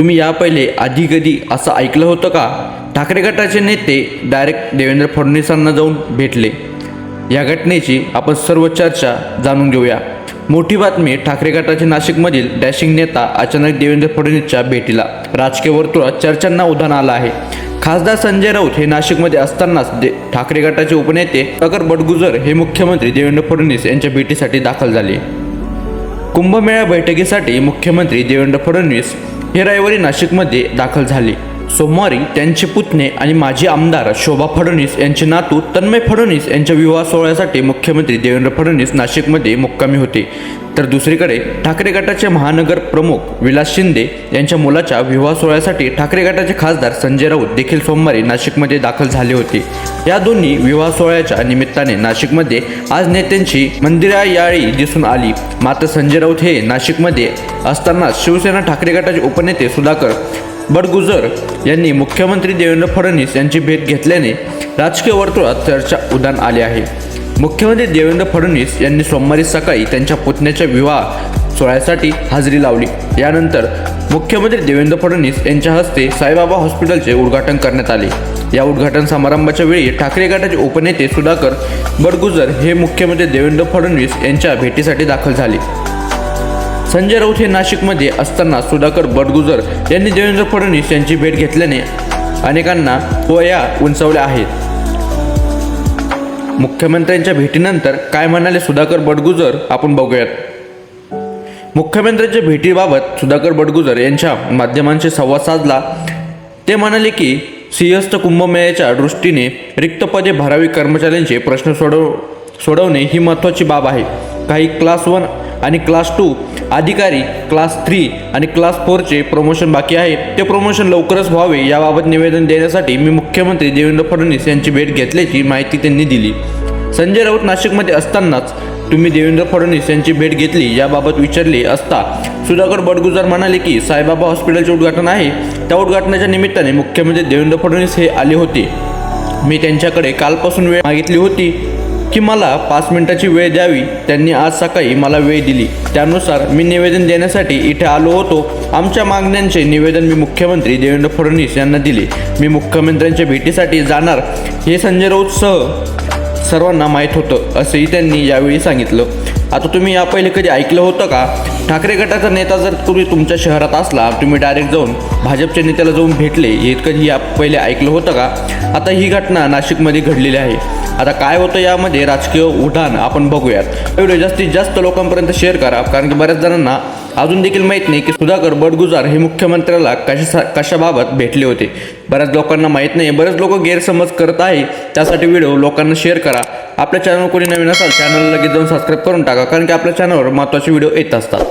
तुम्ही या पहिले आधी कधी असं ऐकलं होतं का? ठाकरे गटाचे नेते डायरेक्ट देवेंद्र फडणवीसांना जाऊन भेटले. या घटनेची आपण सर्व चर्चा जाणून घेऊया. मोठी बातमी ठाकरे गटाचे नाशिकमधील डॅशिंग नेता अचानक देवेंद्र फडणवीसच्या भेटीला. राजकीय वर्तुळात चर्चांना उधाण आलं आहे. खासदार संजय राऊत हे नाशिकमध्ये असतानाच दे ठाकरे गटाचे उपनेते प्रकर बडगुजर हे मुख्यमंत्री देवेंद्र फडणवीस यांच्या भेटीसाठी दाखल झाले. कुंभमेळा बैठकीसाठी मुख्यमंत्री देवेंद्र फडणवीस हे रविवारी नाशिकमध्ये दाखल झाले. सोमवारी त्यांचे पुतणे आणि माजी आमदार शोभा फडणवीस यांचे नातू तन्मय फडणवीस यांच्या विवाह सोहळ्यासाठी मुख्यमंत्री देवेंद्र फडणवीस नाशिकमध्ये मुक्कामी होते. तर दुसरीकडे ठाकरे गटाचे महानगर प्रमुख विलास शिंदे यांच्या मुलाच्या विवाह सोहळ्यासाठी ठाकरे गटाचे खासदार संजय राऊत देखील सोमवारी नाशिकमध्ये दाखल झाले होते. या दोन्ही विवाह सोहळ्याच्या निमित्ताने नाशिकमध्ये आज नेत्यांची मंदिरायाळी दिसून आली. मात्र संजय राऊत हे नाशिकमध्ये असताना शिवसेना ठाकरे गटाचे उपनेते सुधाकर बडगुजर यांनी मुख्यमंत्री देवेंद्र फडणवीस यांची भेट घेतल्याने राजकीय वर्तुळात चर्चा उदान आली आहे. मुख्यमंत्री देवेंद्र फडणवीस यांनी सोमवारी सकाळी त्यांच्या पुतण्याच्या विवाह सोहळ्यासाठी हजेरी लावली. यानंतर मुख्यमंत्री देवेंद्र फडणवीस यांच्या हस्ते साईबाबा हॉस्पिटलचे उद्घाटन करण्यात आले. या उद्घाटन समारंभाच्या वेळी ठाकरे गटाचे उपनेते सुधाकर बडगुजर हे मुख्यमंत्री देवेंद्र फडणवीस यांच्या भेटीसाठी दाखल झाले. संजय राऊत हे नाशिकमध्ये असताना सुधाकर बडगुजर यांनी देवेंद्र फडणवीस यांची भेट घेतल्याने अनेकांना वया उंचावल्या आहेत. मुख्यमंत्र्यांच्या भेटीनंतर काय म्हणाले सुधाकर बडगुजर? आपण बघूयात. मुख्यमंत्र्यांच्या भेटीबाबत सुधाकर बडगुजर यांच्या माध्यमांशी संवाद साधला. ते म्हणाले की सिंहस्थ कुंभमेळ्याच्या दृष्टीने रिक्त पदे भरावी कर्मचाऱ्यांचे प्रश्न सोडव सोडवणे ही महत्त्वाची बाब आहे. काही क्लास वन आणि क्लास टू अधिकारी क्लास थ्री आणि क्लास फोरचे प्रमोशन बाकी आहे. ते प्रमोशन लवकरच व्हावे याबाबत निवेदन देण्यासाठी मी मुख्यमंत्री देवेंद्र फडणवीस यांची भेट घेतल्याची माहिती त्यांनी दिली. संजय राऊत नाशिकमध्ये असतानाच तुम्ही देवेंद्र फडणवीस यांची भेट घेतली याबाबत विचारले असता सुधाकर बडगुजार म्हणाले की साईबाबा हॉस्पिटलचे उद्घाटन आहे. त्या उद्घाटनाच्या निमित्ताने मुख्यमंत्री देवेंद्र फडणवीस हे आले होते. मी त्यांच्याकडे कालपासून वेळ मागितली होती. की मला पाच मिनिटाची वेळ द्यावी. त्यांनी आज सकाळी मला वेळ दिली. त्यानुसार मी निवेदन देण्यासाठी इथे आलो होतो. आमच्या मागण्यांचे निवेदन मी मुख्यमंत्री देवेंद्र फडणवीस यांना दिले. मी मुख्यमंत्र्यांच्या भेटीसाठी जाणार. हे संजय राऊतसह सर्वांना माहीत होतं असंही त्यांनी यावेळी सांगितलं. आता तुम्ही या पहिले कधी ऐकलं होतं का? ठाकरे गटाचा नेता जर तुम्ही तुमच्या शहरात असला तुम्ही डायरेक्ट जाऊन भाजपच्या नेत्याला जाऊन भेटले हे कधी या पहिले ऐकलं होतं का? आता ही घटना नाशिकमध्ये घडलेली आहे. आता काय होतं यामध्ये? राजकीय उड्डाण. आपण बघूयात. व्हिडिओ जास्तीत जास्त लोकांपर्यंत शेअर करा कारण की बऱ्याच जणांना अजून देखील माहीत नाही की सुधाकर बडगुजार हे मुख्यमंत्र्याला कशा कशाबाबत भेटले होते. बऱ्याच लोकांना माहीत नाही. बरेच लोक गैरसमज करत आहे. त्यासाठी व्हिडिओ लोकांना शेअर करा. आपल्या चॅनल कोणी नवीन असाल चॅनलला लगेच जाऊन सबस्क्राईब करून टाका कारण की आपल्या चॅनलवर महत्त्वाचे व्हिडिओ येत असतात.